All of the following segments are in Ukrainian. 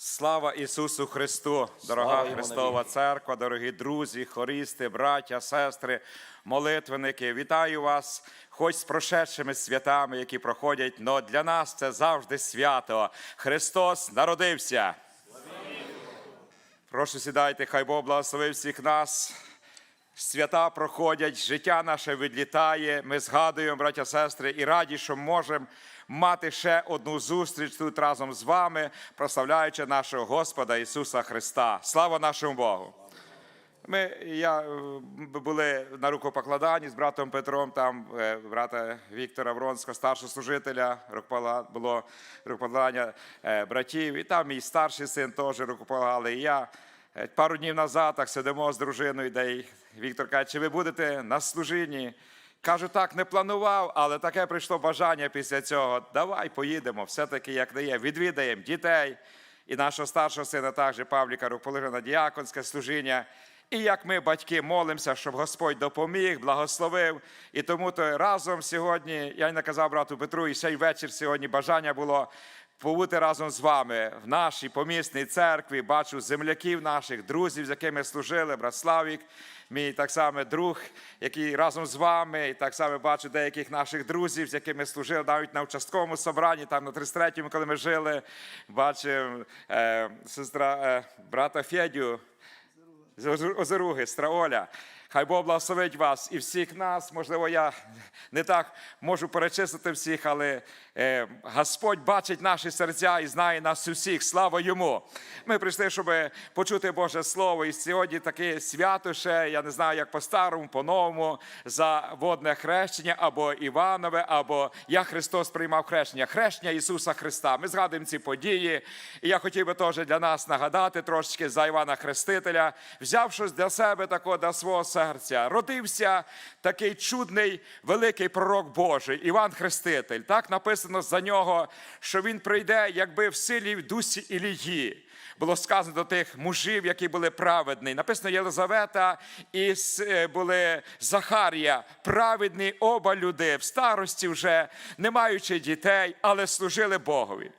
Слава Ісусу Христу, дорога Слава Христова Церква, дорогі друзі, хорісти, браття, сестри, молитвенники. Вітаю вас, хоч з прошедшими святами, які проходять, але для нас це завжди свято. Христос народився. Прошу сідайте, хай Бог благословив всіх нас. Свята проходять, життя наше відлітає. Ми згадуємо, браття, сестри, і раді, що можемо мати ще одну зустріч тут разом з вами, прославляючи нашого Господа Ісуса Христа. Слава нашому Богу! Ми я, е, були на рукопокладанні з братом Петром, там е, брата Віктора Вронського, старшого служителя, було рукопокладання е, братів, і там мій старший син теж рукополагали. І я пару днів назад так сидимо з дружиною, де Віктор каже, чи ви будете на служінні? Кажу, так, не планував, але таке прийшло бажання після цього. Давай поїдемо, все-таки як не є, відвідаємо дітей і нашого старшого сина, також Павліка, руположив на діяконське служіння. І як ми, батьки, молимося, щоб Господь допоміг, благословив. І тому то разом сьогодні, я й наказав брату Петру, і ще й вечір сьогодні бажання було побути разом з вами в нашій помісній церкві. Бачу земляків наших, друзів, з якими служили, брат Славік, мій так само друг, який разом з вами, і так само бачу деяких наших друзів, з якими служили навіть на участковому собранні, там на 33-му, коли ми жили. Бачив е, сестра е, брата Федю з Озер- Озеруги, Страоля. Хай Бог благословить вас і всіх нас. Можливо, я не так можу перечислити всіх, але Господь бачить наші серця і знає нас усіх. Слава йому. Ми прийшли, щоб почути Боже Слово. І сьогодні таке свято ще, я не знаю, як по-старому, по-новому, за водне хрещення або Іванове, або я Христос приймав хрещення, хрещення Ісуса Христа. Ми згадуємо ці події. І я хотів би теж для нас нагадати трошечки за Івана Хрестителя, взяв щось для себе такого для свого серця. Родився такий чудний великий пророк Божий, Іван Хреститель. Так написано за нього, що він прийде, якби в силі в дусі Ілії. Було сказано до тих мужів, які були праведні. Написано Єлизавета і е, були Захарія, праведні оба люди в старості вже, не маючи дітей, але служили Богові.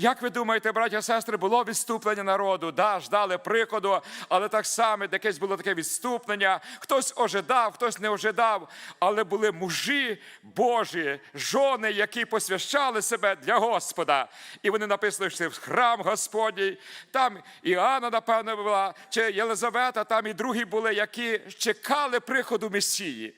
Як ви думаєте, браття сестри, було відступлення народу? Да, ждали приходу, але так само якесь було таке відступлення. Хтось ожидав, хтось не ожидав, але були мужі Божі, жони, які посвящали себе для Господа. І вони написано, йшли в храм Господній. Там Іоанна, напевно, була, чи Єлизавета, там і другі були, які чекали приходу Месії.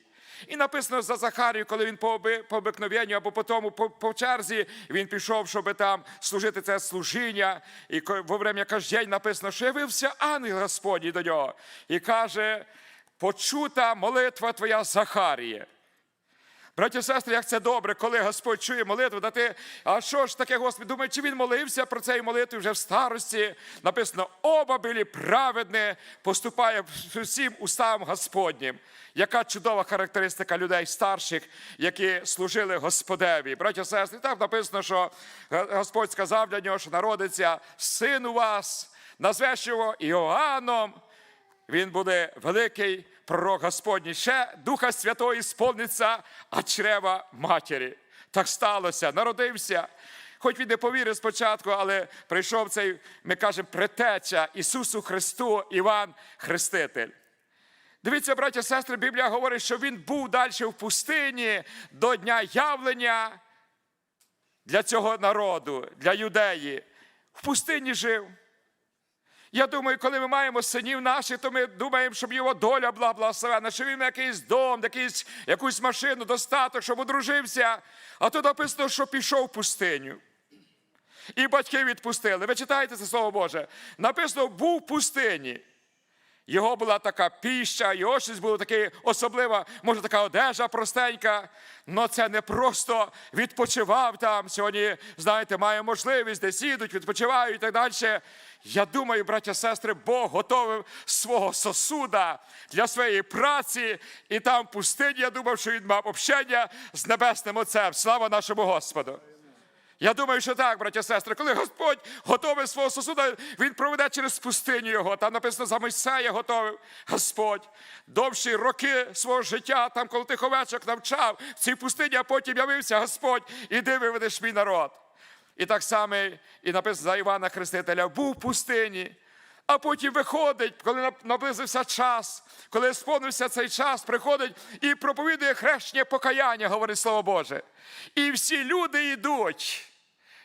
І написано за Захарію, коли він по, оби- по обикновенню або по тому по, по черзі він пішов, щоб там служити це служіння. І во время каждень написано, що явився ангел Господній до нього і каже: почута молитва твоя Захаріє. Браті і сестри, як це добре, коли Господь чує молитву, да ти, а що ж таке, Господь, думає, чи він молився про цей молитву вже в старості? Написано, оба були праведні, поступає всім уставам Господнім. Яка чудова характеристика людей старших, які служили Господеві. Браті і сестри, там написано, що Господь сказав для нього, що народиться син у вас, назвеш його Іоанном. Він буде великий пророк Господній. Ще Духа Святого сповниться, а чрева матері. Так сталося, народився. Хоч він не повірив спочатку, але прийшов цей, ми кажемо, претеча Ісусу Христу, Іван Хреститель. Дивіться, браття сестри, Біблія говорить, що він був далі в пустині до дня явлення для цього народу, для юдеї. В пустині жив. Я думаю, коли ми маємо синів наших, то ми думаємо, щоб його доля була благословена, що він якийсь дом, якийсь, якусь машину, достаток, щоб одружився. А тут написано, що пішов в пустиню. І батьки відпустили. Ви читаєте це слово Боже? Написано, був в пустині. Його була така піща, його щось було таке особливе, може, така одежа простенька. але це не просто відпочивав там. Сьогодні, знаєте, має можливість, десь їдуть, відпочивають і так далі. Я думаю, браття, сестри, Бог готовив свого сосуда для своєї праці, і там в пустині, я думав, що він мав общення з небесним Отцем. Слава нашому Господу! Я думаю, що так, браття сестри, коли Господь готовий свого сосуда, Він проведе через пустиню його. Там написано за Мойсея готовив Господь. Довші роки свого життя, там, коли тих овечок навчав, в цій пустині, а потім явився Господь, іди виведеш мій народ. І так само і написано за Івана Хрестителя, був в пустині, а потім виходить, коли наблизився час, коли сповнився цей час, приходить і проповідує хрещення покаяння, говорить Слово Боже. І всі люди йдуть,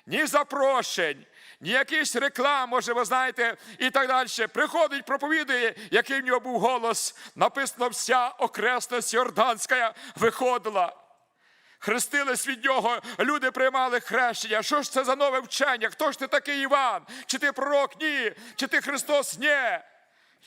ні запрошень, ні якихось реклам, може, ви знаєте, і так далі. Приходить, проповідує, який в нього був голос. Написано, вся окресність Йорданська виходила. Хрестились від нього, люди приймали хрещення. Що ж це за нове вчення? Хто ж ти такий Іван? Чи ти пророк? Ні. Чи ти Христос? Ні.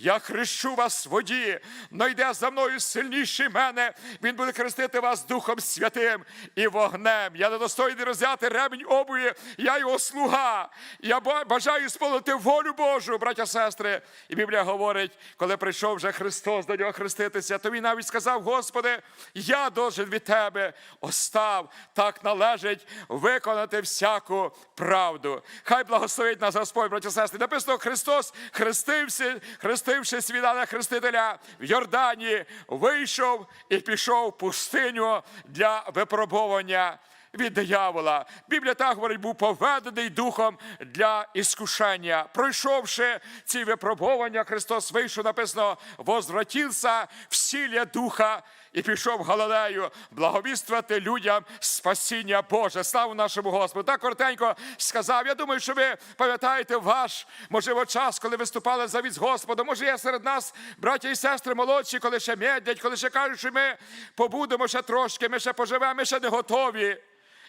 Я хрещу вас в воді, но йде за мною сильніший мене. Він буде хрестити вас Духом Святим і вогнем. Я недостойний роззяти ремінь обуї, я його слуга. Я бажаю сповнити волю Божу, браття сестри. І Біблія говорить, коли прийшов вже Христос до нього хреститися, то він навіть сказав: Господи, я должен від тебе остав. Так належить виконати всяку правду. Хай благословить нас Господь, браття сестри. Написано, Христос хрестився, хрестившись від Хрестителя в Йордані, вийшов і пішов в пустиню для випробування від диявола. Біблія так говорить, був поведений духом для іскушення. Пройшовши ці випробування, Христос вийшов, написано, возвратився в сілля духа і пішов Галилею благовіствувати людям спасіння Боже. Славу нашому Господу. Так коротенько сказав. Я думаю, що ви пам'ятаєте ваш, можливо, час, коли виступали за з Господом. Може, є серед нас, браття і сестри молодші, коли ще медлять, коли ще кажуть, що ми побудемо ще трошки, ми ще поживемо, ми ще не готові.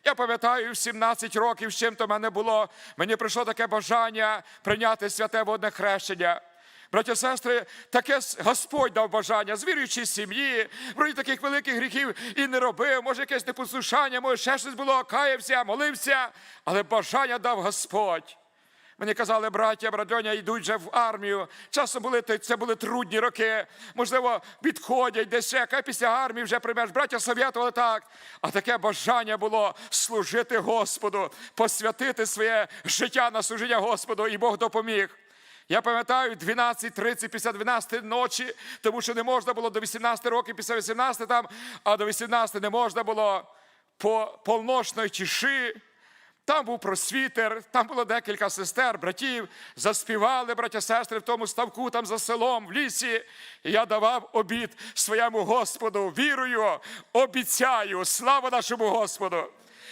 Я пам'ятаю, в 17 років з чим-то в мене було, мені прийшло таке бажання прийняти святе водне хрещення. Браття, сестри, таке Господь дав бажання з віруючої сім'ї, вроді таких великих гріхів і не робив, може, якесь непослушання, може, ще щось було, каявся, молився, але бажання дав Господь. Мені казали, браття, братьоня, йдуть вже в армію. Часом були це були трудні роки. Можливо, відходять десь ще, яка після армії вже приймеш. Браття совєтували так. А таке бажання було служити Господу, посвятити своє життя на служіння Господу, і Бог допоміг. Я пам'ятаю 12.30 після 12 ночі, тому що не можна було до 18 років, після 18 там, а до 18 не можна було по полночної тиші. Там був просвітер, там було декілька сестер, братів, заспівали браття сестри в тому ставку, там за селом, в лісі. І я давав обід своєму Господу. Вірую, обіцяю, слава нашому Господу.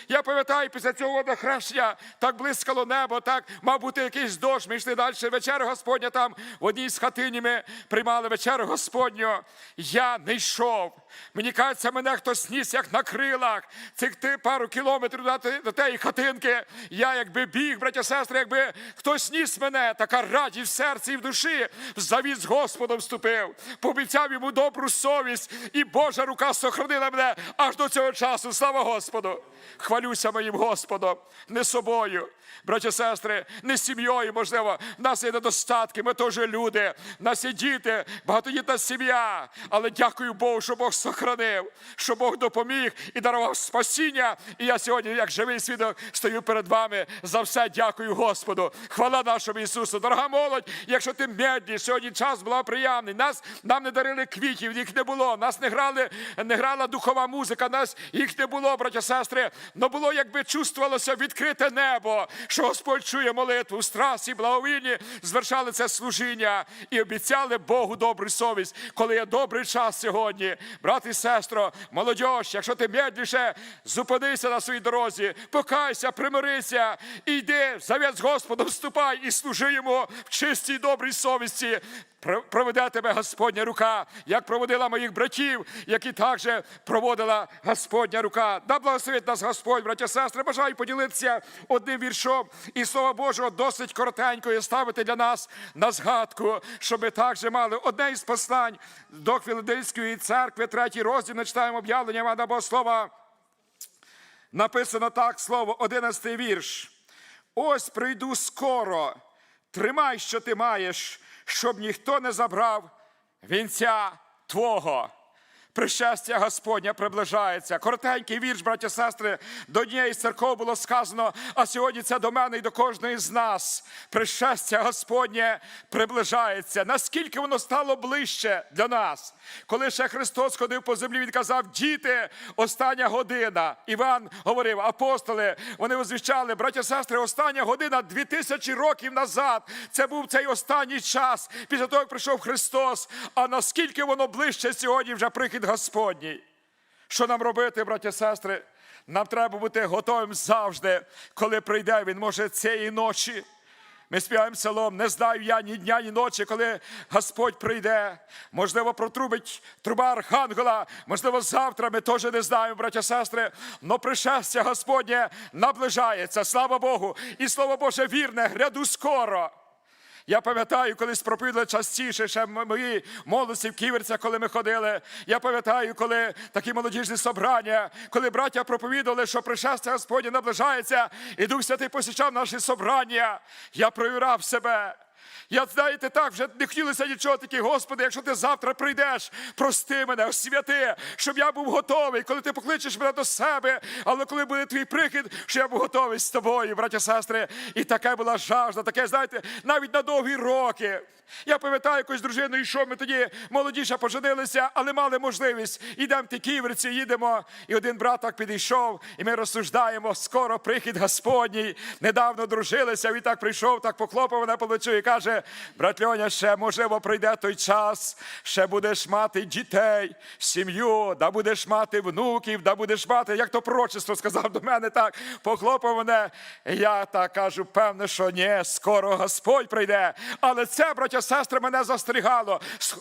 Я пам'ятаю, після цього водохрещення так блискало небо, так мав бути якийсь дощ. Ми йшли далі. Вечеря Господня там в одній з хатині ми приймали вечерю Господню. Я не йшов. Мені кажеться, мене хтось ніс, як на крилах. Цих ти пару кілометрів до, тієї хатинки. Я якби біг, браття, сестри, якби хтось ніс мене, така радість в серці і в душі. В завіт з Господом вступив, пообіцяв йому добру совість, і Божа рука сохранила мене аж до цього часу. Слава Господу! Хвалюся моїм Господом, не собою. Браття, сестри, не сім'єю, можливо. В нас є недостатки, ми теж люди, в нас є діти, багатодітна сім'я. Але дякую Богу, що Бог сохранив, що Бог допоміг і дарував спасіння. І я сьогодні, як живий свідок, стою перед вами. За все дякую Господу. Хвала нашому Ісусу. Дорога молодь, якщо ти медлі, сьогодні час була приємний. Нас нам не дарили квітів, їх не було. Нас не грали, не грала духова музика, нас їх не було, браття, сестри. Но було, якби чувствувалося відкрите небо, що Господь чує молитву, страсті, благовільні, звершали це служіння і обіцяли Богу добру совість, коли є добрий час сьогодні. Брат і сестро, молодь, якщо ти медліше, зупинися на своїй дорозі, покайся, примирися, і йди, в завет з Господом вступай і служи йому в чистій добрій совісті. Проведе тебе Господня рука, як проводила моїх братів, які також проводила Господня рука. Да благословить нас Господь, браття, сестри. Бажаю поділитися одним віршом і Слова Божого досить коротенько і ставити для нас на згадку, щоб ми також мали одне із послань до Філадельської церкви, третій розділ, ми читаємо об'явлення Івана Богослова. Написано так слово, одинадцятий вірш. Ось прийду скоро, тримай, що ти маєш, щоб ніхто не забрав вінця твого. Пришестя Господня приближається. Коротенький вірш, браті сестри, до однієї з церков було сказано, а сьогодні це до мене і до кожної з нас. Пришестя Господнє приближається. Наскільки воно стало ближче для нас? Коли ще Христос ходив по землі, він казав: діти, остання година. Іван говорив, апостоли, вони озвіщали, браття сестри, остання година дві тисячі років назад. Це був цей останній час, після того, як прийшов Христос. А наскільки воно ближче сьогодні вже прихід Господній? Що нам робити, браття сестри? Нам треба бути готовим завжди, коли прийде він, може, цієї ночі. Ми співаємо псалом, не знаю я ні дня, ні ночі, коли Господь прийде. Можливо, протрубить труба Архангела, можливо, завтра ми теж не знаємо, браття сестри. Но пришестя Господнє наближається, слава Богу, і слово Боже вірне, гряду скоро. Я пам'ятаю, колись проповідали частіше, ще мої молодці в Ківерцях, коли ми ходили. Я пам'ятаю, коли такі молодіжні собрання, коли браття проповідували, що пришестя Господнє наближається, і Дух Святий посічав наші собрання. Я провірав себе. Я, знаєте, так вже не хотілося нічого таке, Господи, якщо ти завтра прийдеш, прости мене, освяти, щоб я був готовий, коли ти покличеш мене до себе, але коли буде твій прихід, щоб я був готовий з тобою, браття, сестри. І таке була жажда, таке, знаєте, навіть на довгі роки. Я пам'ятаю, якось з дружиною йшов, ми тоді молодіше поженилися, але мали можливість. Ідемо в ті ківерці, їдемо. І один брат так підійшов, і ми розсуждаємо, скоро прихід Господній. Недавно дружилися, він так прийшов, так поклопав по плечу і каже: брат Льоня, ще можливо прийде той час, ще будеш мати дітей, сім'ю, да будеш мати внуків, да будеш мати, як то пророчество сказав до мене так, поклопав мене. Я так кажу, певне, що ні, скоро Господь прийде. Але це, браття, сестри, мене застерігало.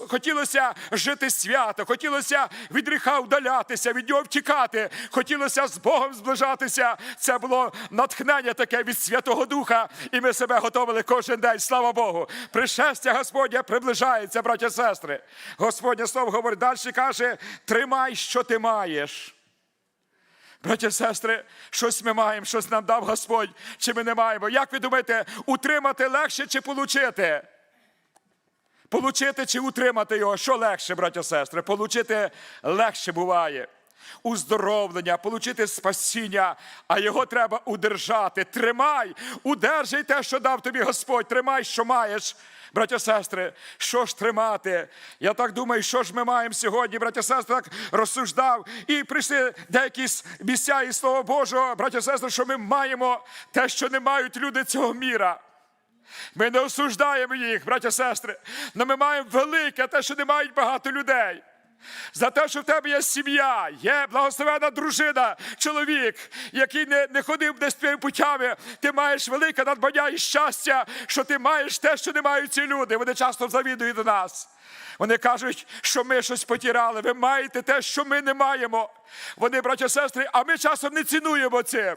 Хотілося жити свято, хотілося від гріха вдалятися, від нього втікати, хотілося з Богом зближатися. Це було натхнення таке від Святого Духа, і ми себе готували кожен день. Слава Богу. Пришестя Господня приближається, браття, сестри. Господнє слово говорить далі, каже: тримай, що ти маєш. Браття, сестри, щось ми маємо, щось нам дав Господь, чи ми не маємо. Як ви думаєте, утримати легше чи получити? Получити чи утримати його? Що легше, браття, сестри? Получити легше буває. Уздоровлення, получити спасіння, а його треба удержати. Тримай, удержай те, що дав тобі Господь. Тримай, що маєш. Браття, сестри, що ж тримати? Я так думаю, що ж ми маємо сьогодні, браття, сестри, так розсуждав. І прийшли деякі місця і Слова Божого, браття, сестри, що ми маємо те, що не мають люди цього міра. Ми не осуждаємо їх, браття, сестри, але ми маємо велике те, що не мають багато людей. За те, що в тебе є сім'я, є благословена дружина, чоловік, який не, не ходив десь твоїми путями, ти маєш велике надбання і щастя, що ти маєш те, що не мають ці люди. Вони часто завідують до нас. Вони кажуть, що ми щось потірали. Ви маєте те, що ми не маємо. Вони, браття, сестри, а ми часом не цінуємо цим.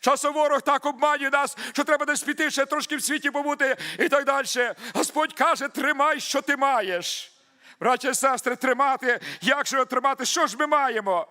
Часом ворог так обманює нас, що треба десь піти, ще трошки в світі побути і так далі. Господь каже, тримай, що ти маєш. Браття і сестри, тримати. Як же його тримати? Що ж ми маємо?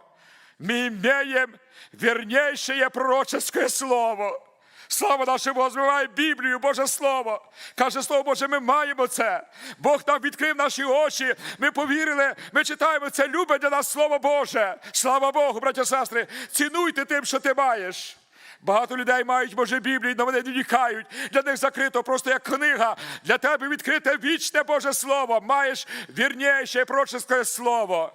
Ми маємо вірніше пророчеське слово. Слава нашому Богу, змиває Біблію, Боже Слово. Каже Слово Боже, ми маємо це. Бог нам відкрив наші очі. Ми повірили, ми читаємо це любить для нас Слово Боже. Слава Богу, браття і сестри, цінуйте тим, що ти маєш. Багато людей мають, може, Біблію, але вони не вникають. Для них закрито просто як книга. Для тебе відкрите вічне Боже Слово. Маєш вірніше пророчеське слово.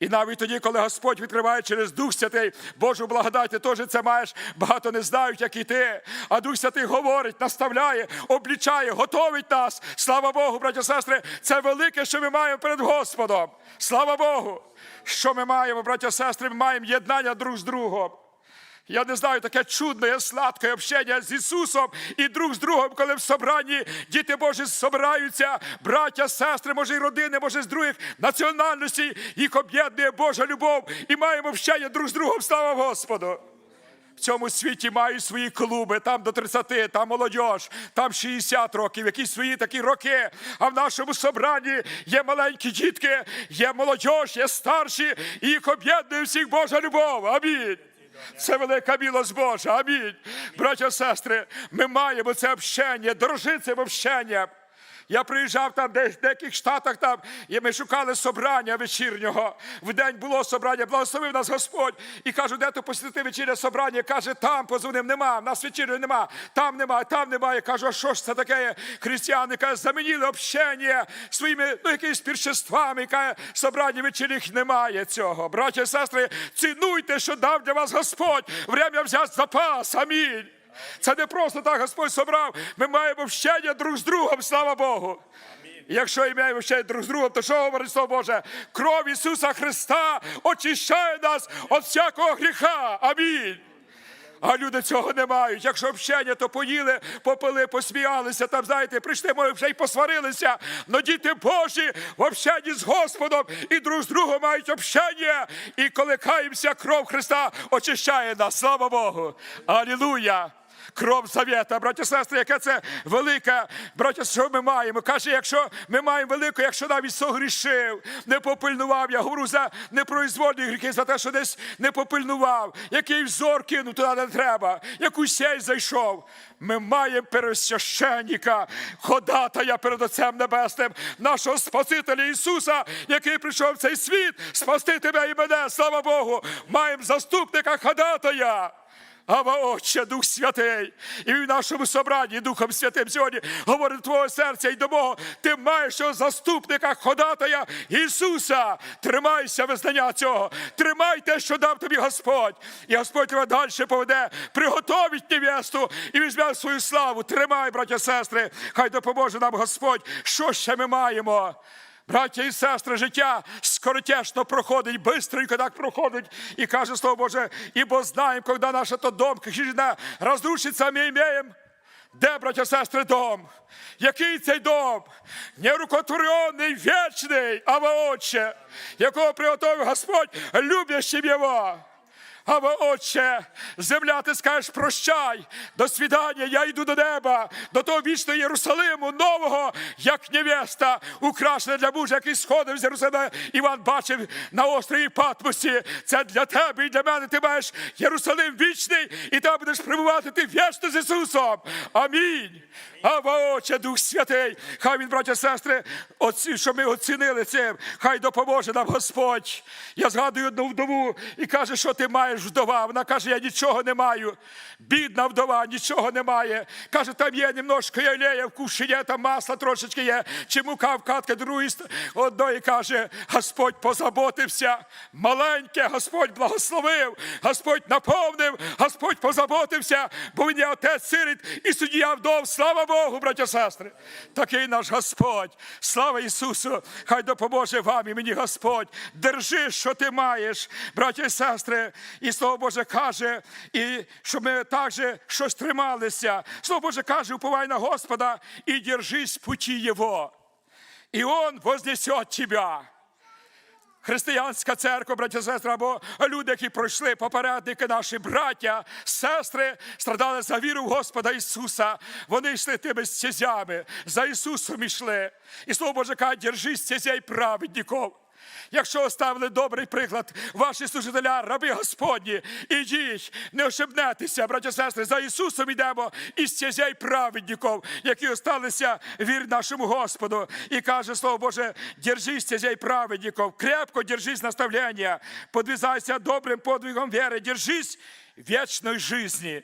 І навіть тоді, коли Господь відкриває через Дух Святий Божу благодать, ти теж це маєш. Багато не знають, як і ти. А Дух Святий говорить, наставляє, облічає, готовить нас. Слава Богу, браті сестри, це велике, що ми маємо перед Господом. Слава Богу! Що ми маємо, браті сестри, ми маємо єднання друг з другом. Я не знаю, таке чудне, сладке общення з Ісусом і друг з другом, коли в собранні діти Божі збираються, браття, сестри, може, і родини, може, з других національностей, їх об'єднує Божа любов і маємо общення друг з другом. Слава Господу! В цьому світі мають свої клуби, там до 30, там молодь, там 60 років, якісь свої такі роки. А в нашому собранні є маленькі дітки, є молодь, є старші, і їх об'єднує всіх Божа любов. Амінь. Це велика білость Божа. Амінь. Браття, сестри, ми маємо це общення, дорожи цим общенням. Я приїжджав там десь в деяких штатах там, і ми шукали собрання вечірнього. В день було собрання, благословив нас Господь. І кажу, де то посвятити вечірнє собрання? Каже, там позвонив, нема, в нас вечірнього нема, там нема, там немає. Кажу, а що ж це таке? Християни каже, замінили общення своїми ну, якимись піршествами. Каже, собрання вечірніх немає цього. Браття і сестри, цінуйте, що дав для вас Господь. Время взяти запас. Амінь. Це не просто так Господь собрав. Ми маємо вщення друг з другом, слава Богу. І Якщо і маємо ще друг з другом, то що говорить Слово Боже? Кров Ісуса Христа очищає нас від всякого гріха. Амінь. А люди цього не мають. Якщо общення, то поїли, попили, посміялися, там, знаєте, прийшли, може, вже й посварилися. Но діти Божі в общенні з Господом і друг з другом мають общення. І коли каємося, кров Христа очищає нас. Слава Богу! Алілуя! Кров завета, браття і сестри, яке це велика, браття, що ми маємо. Каже, якщо ми маємо велику, якщо навіть согрішив, не попильнував, я говорю за непроизвольні гріхи, за те, що десь не попильнував, який взор кинув туди не треба, яку сей зайшов. Ми маємо пересвященника, ходатая перед Отцем Небесним, нашого Спасителя Ісуса, який прийшов в цей світ, спасти тебе і мене, слава Богу. Маємо заступника ходатая. Ава Отче, Дух Святий, і в нашому собранні Духом Святим сьогодні говорить твого серця і до Бога. Ти маєш цього заступника ходатая Ісуса. Тримайся визнання цього. Тримай те, що дав тобі Господь. І Господь тебе далі поведе, приготовить невесту і візьме свою славу. Тримай, браття, сестри, хай допоможе нам Господь. Що ще ми маємо? Браття і сестри, життя скоротешно проходить, бистренько так проходить. І каже Слово Боже, ібо знаємо, коли наша то дом хижина розрушиться, ми імеємо. Де, браття, сестри, дом? Який цей дом? Нерукотворений, вічний, а Отче, якого приготовив Господь, любящим його. Ава, Отче, земля, ти скажеш, прощай, до свідання, я йду до неба, до того вічного Єрусалиму, нового, як невеста, украшена для мужа, який сходив з Єрусалима. Іван бачив на острові Патмосі. Це для тебе і для мене. Ти маєш Єрусалим вічний, і там будеш прибувати ти вічно з Ісусом. Амінь. Ава, Отче, Дух Святий, хай він, браття, сестри, оці, що ми оцінили цим, хай допоможе нам Господь. Я згадую одну вдову і каже, що ти маєш вдова. Вона каже, я нічого не маю. Бідна вдова, нічого не має. Каже, там є немножко ялея в є, там масла трошечки є, чи мука в катки другої одної каже, Господь позаботився. Маленьке, Господь благословив, Господь наповнив, Господь позаботився, бо він є отець сиріт і суддя вдов. Слава Богу, браття сестри. Такий наш Господь. Слава Ісусу! Хай допоможе вам і мені Господь. Держи, що ти маєш, браття і сестри. І Слово Боже каже, і щоб ми також щось трималися. Слово Боже каже, уповай на Господа і держись путі Його. І Он вознесет тебя. Християнська церква, браття, сестри, або люди, які пройшли попередники, наші браття, сестри, страдали за віру в Господа Ісуса. Вони йшли тими стезями, за Ісусом йшли. І Слово Боже каже, держись стезей праведників. Якщо оставили добрий приклад, ваші служителя, раби Господні, ідіть, не ошибнетеся, браття сестри, за Ісусом йдемо і стезей праведників, які осталися вір нашому Господу. І каже Слово Боже, держись стезей праведників, крепко держись наставлення, подвизайся добрим подвигом віри, держись вічної жизни.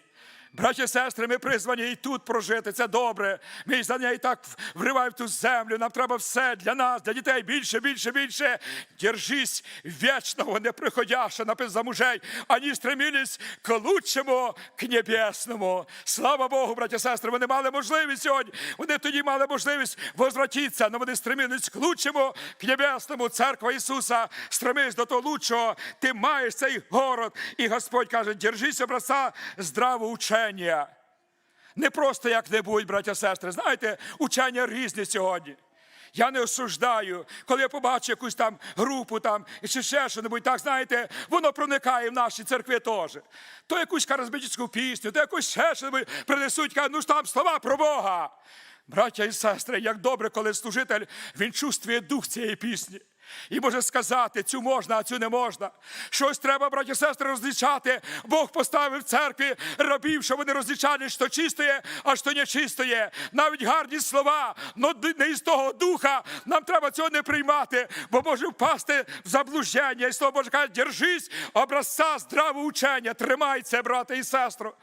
Браті і сестри, ми призвані і тут прожити. Це добре. Ми за неї так вриваємо в ту землю. Нам треба все для нас, для дітей більше, більше, більше. Держись вічного, неприходяща, написано за мужей. Ані стремились к лучшому, к небесному. Слава Богу, браті і сестри, вони мали можливість сьогодні. Вони тоді мали можливість возвратитися, але вони стремились к лучшому, к небесному. Церква Ісуса стремись до того лучшого. Ти маєш цей город. І Господь каже, держись образця здравого учення. Не просто як-небудь, браття сестри. Знаєте, учення різні сьогодні. Я не осуждаю, коли я побачу якусь там групу там чи ще що-небудь, так знаєте, воно проникає в наші церкви теж. То якусь харизматичну пісню, то якусь ще що-небудь принесуть, кажуть, ну ж там слова про Бога. Браття і сестри, як добре, коли служитель він чувствує дух цієї пісні. І може сказати, цю можна, а цю не можна. Щось треба, браті і сестри, розлічати. Бог поставив в церкві рабів, щоб вони розлічали, що чистоє, а що нечистоє. Навіть гарні слова, але не із того духа. Нам треба цього не приймати, бо може впасти в заблуждення. І слово Боже каже, держись образця здравого учення. Тримай це, брате і сестро.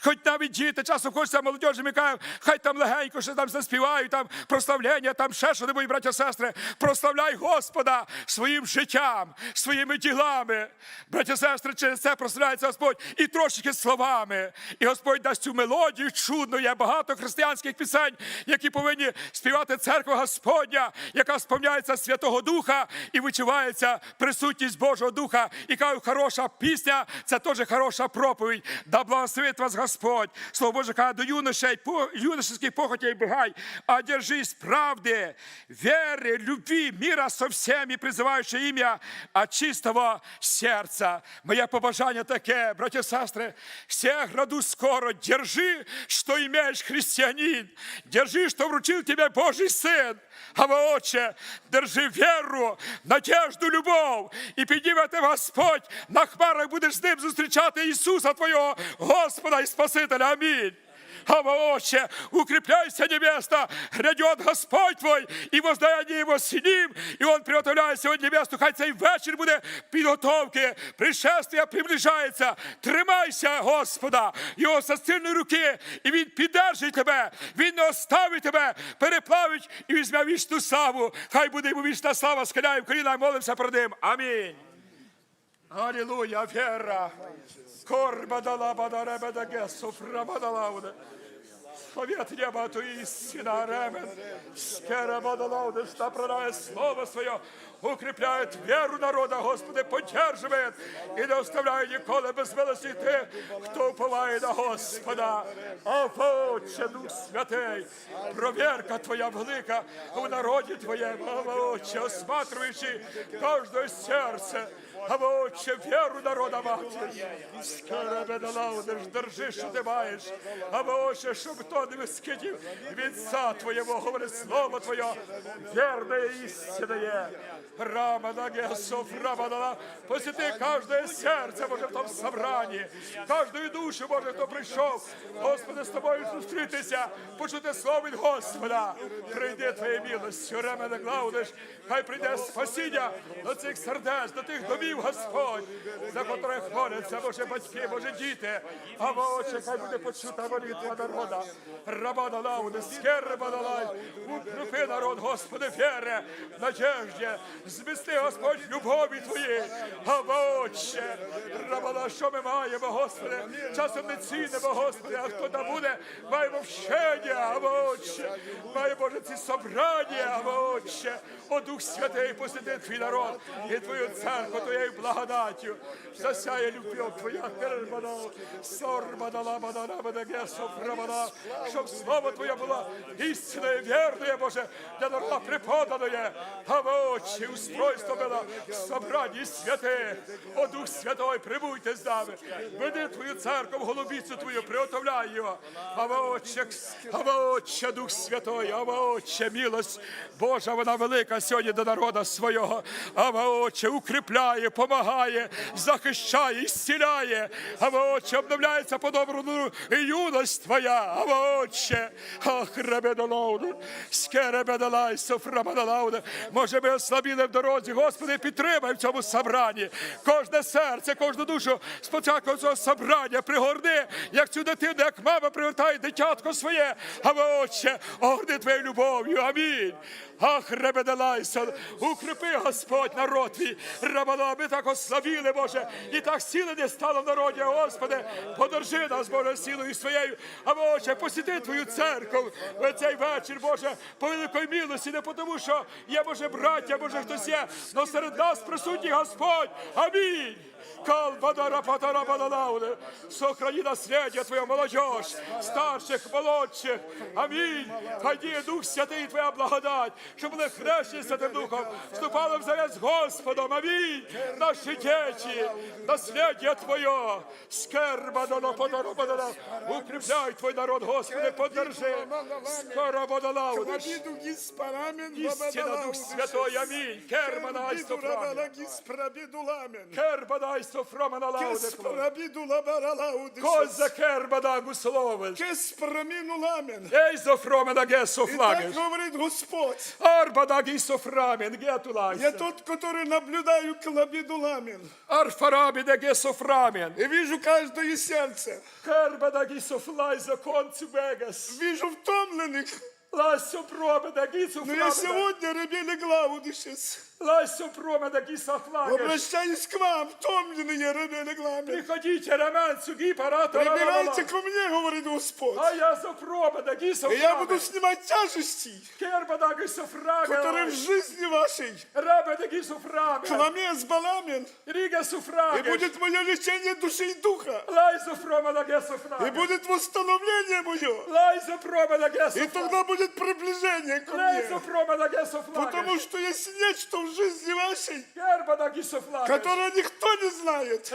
Хоч навіть діти, часом хочеться молодежі, ми кажемо, хай там легенько, що там заспівають, там прославлення, там ще що небудь, браття, сестри. Прославляй Господа своїм життям, своїми ділами. Браття, сестри, через це прославляється Господь і трошки словами. І Господь дасть цю мелодію чудну. Є багато християнських пісень, які повинні співати церква Господня, яка сповняється Святого Духа і вичувається присутність Божого Духа. І кажу, хороша пісня це теж хороша проповідь. Да благословить вас Господь. Слово Боже каже, до юношей, по, юношеских похотей бегай, а держись правди, веры, любви, мира со всеми, призывающие имя от чистого сердца. Моє побажання таке, браті і сестри, все граду скоро, держи, что имеешь христианин, держи, что вручил тебе Божий Сын. А ви, Отче, держи віру, надежду, любов, і підніме тебе Господь, на хмарах будеш з ним зустрічати Ісуса Твого, Господа і Спасителя. Амінь. А Отче, укрепляйся, невеста, грядет Господь твой, і воздаяние Его с ним, і Он приготовляє сьогодні невесту, хай цей вечір буде підготовки, пришествия приближається. Тримайся, Господа, Його сильної руки, і Він піддержить тебе, Він не оставить тебе, переплавить і візьме вічну славу. Хай буде йому вічна слава, схиляємо коліна молимося про ним. Амінь. Аллилуйя, вера. Совет неба, то истина, ремен. Скера бадалауде, что продает слово свое, укрепляет веру народа, Господи, поддерживает и не оставляет николи без милости тих, хто уповає на Господа. О, Отче, Дух Святий, проверка Твоя велика у народі Твоєму, Отче, осматриваючи кожне серце, а Отче, віру народа мати. Скоро лаудеш, держи, що ти маєш. А Отче, щоб хто не вискидів від са Твоєго, говорить слово Твоє, вірне і істинне посіти кожне серце, Боже, в тому собранні, кожної душу, Боже, хто прийшов, Господи, з тобою зустрітися, почути слово від Господа. Прийди Твоєю милостю, рама на глаудеш, хай прийде спасіння до цих сердець, до тих домів, Господь, за котрих моляться, Боже, батьки, Боже, діти, а Боже, хай буде почута молитва народа. Рабана лауди, скерба далай, укріпи народ, Господи, віре, в надежді, змісти, Господь, любові Твої, а Отче, рабана, що ми маємо, Господи, часом не цінимо, Господи, а хто там буде, маємо вчення, Отче, має, Боже, ці собрання, Отче, о Дух Святий, посіди Твій народ і Твою церкву, Твоєю благодаттю, засяє любов Твоя, кербана, сорбана, бадана, бадана, софрабана, щоб слово Твоє було істинною, вірною, Боже, для народа преподаною, а очі устройство було в собранні святих. О Дух Святой, прибуйте з нами, веди Твою церкву, в голубіцю Твою, приготовляй його, а в очі, а в очі, Дух Святой, а в очі, милость Божа, вона велика сьогодні до народа свого, а в очі укріпляє, помагає, захищає, і зціляє, а в обновляється по добру юність Твоя, а в очі, ах, ребедолауде, скеребедалай, софрабадалауде, може ми ослабіли в дорозі, Господи, підтримай в цьому собранні, кожне серце, кожну душу спочатку цього собрання пригорни, як цю дитину, як мама пригортає дитятко своє, а очі, огорни Твоєю любов'ю, амінь. Ах, ребедалайся, укріпи, Господь, народ твій, рабала, ми так ослабіли, Боже, і так сили не стало в народі, Господи, подержи нас, Боже, силою своєю, а Боже, посіти Твою церкву в цей вечір, Боже, по великої милості, не тому, що є, Боже, браття, Боже, хтось є, но серед нас присутній Господь, амінь. Калбадара патара бадалауде. Сохрани наследие Твое, молодежь, старших, молодших. Аминь. Хай Дух Святий, Твоя благодать, щоб були хрещені Святим Духом, вступали в завет з Господом. Амінь. Наші діти, наследие Твоє. Скербадала патара бадала. Укрепляй Твой народ, Господи, подержи. Скоро гиспарамен Істина Дух Святой, амінь. Кербанайсто Кербиду рабала фрамен. гисправиду ламен. Кербанайсто фрамена лауде. Кесправиду лабара лаудис. Коза кербадагу словиш. Кеспрамину ламен. Ейзо фромена гесо И так говорит Господь. Арбадагісо фрамен, Я тот, который наблюдаю клабиду ламен. Арфарабіде гесо фрамен. И вижу каждое сердце. Кербадагісо флайзо концу вегас. Вижу втомленных. Лайсо пробеда гісо Но я сегодня, Ребели Глаудишес, Лайсо промеда гісо флагеш. обращаюсь к вам, втомленные Ребели Гламен. Приходите, раменцу, гіпарата, Прибирайте ко мне, говорит Господь. А я за пробеда гісо И я буду фрамен. снимать тяжести, Кербадагісо которые в фрамен. жизни вашей. Рабеда гісо фрамен. Хламес баламен. Рігесу И фрамен. будет мое лечение души и духа. Лайзо промеда гесо И фрамен. будет восстановление мое. Лайзо промеда гесо И тогда будет приближение ко Лайзо мне. промеда гесо Потому что есть нечто в жизни вашей, которое никто не знает.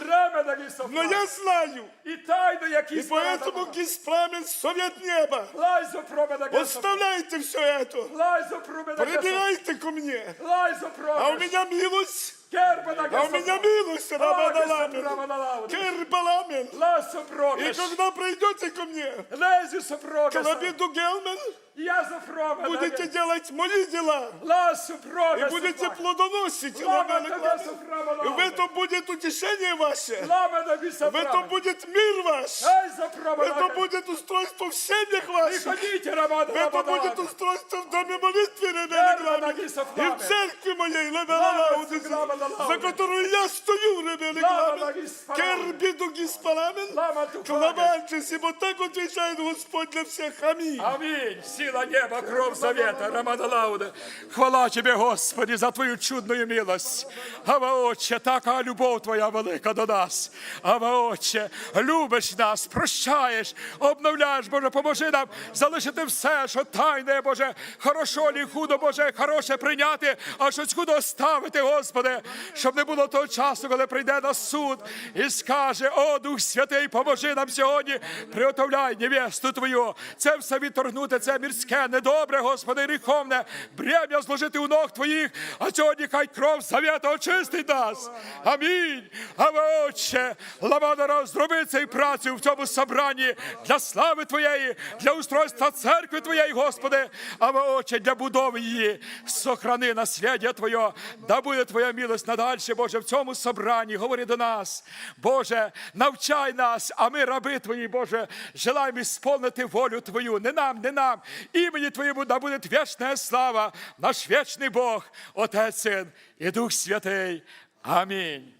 Но я знаю. И поэтому Гиспрамен, совет неба. Оставляйте все это. Прибирайте ко мне. А у меня милость. Кербада А гесо. у меня милость, Рабадаламен. Рабадаламен. Кербаламен. Лайзо И промеш. когда придете ко мне, Лезіso промеш. Клабиду Гелмен, Я за промеда. будете делать мои дела. Лайзо И промеш. будете плодоносить. Ламен Рабадаламен. гесо И в фрамаламен. этом будет утешение ваше. Ламена гісо В этом фрамен. будет мир ваш. Лайзо В промеда. этом будет устройство в семьях ваших. Приходите, Роман В этом будет устройство в доме молитвы, Ребели И в церкви моей, Лебелалаудисе, за которую я стою, Ребели Кербиду Гиспаламен, Клабанчес, ибо так отвечает Господь для всех. Аминь. Аминь. Сила неба, кровь завета, Романа Лауда. Хвала Тебе, Господи, за Твою чудную милость. Ава, Отче, така любов Твоя велика до нас. Ава, Отче, любиш нас, прощаєш, обновляєш, Боже, поможи нам залишити все, що тайне, Боже, хорошо лі худо, Боже, хороше прийняти, а щось худо оставити, Господи, щоб не було того часу, коли прийде на суд і скаже, о, Дух Святий, поможи нам сьогодні, приготовляй невесту Твою. Це все відторгнути, це мірське, недобре, Господи, гріховне, брем'я зложити у ног Твоїх, а сьогодні хай кров завета очистить нас. Амінь. Ава, Отче, Ламадара, зроби цей працю в цьому собранні для слави Твоєї, для устройства церкви Твоєї, Господи. Ава, Отче, для будови її. Сохрани наслідя Твоє, да буде Твоя милость надальше, Боже, в цьому собранні. Говори до нас, Боже, навчай нас, а ми, раби Твої, Боже, желаємо сповнити волю Твою. Не нам, не нам. Імені Твоєму да буде вічна слава, наш вічний Бог, Отець Син і Дух Святий. Амінь.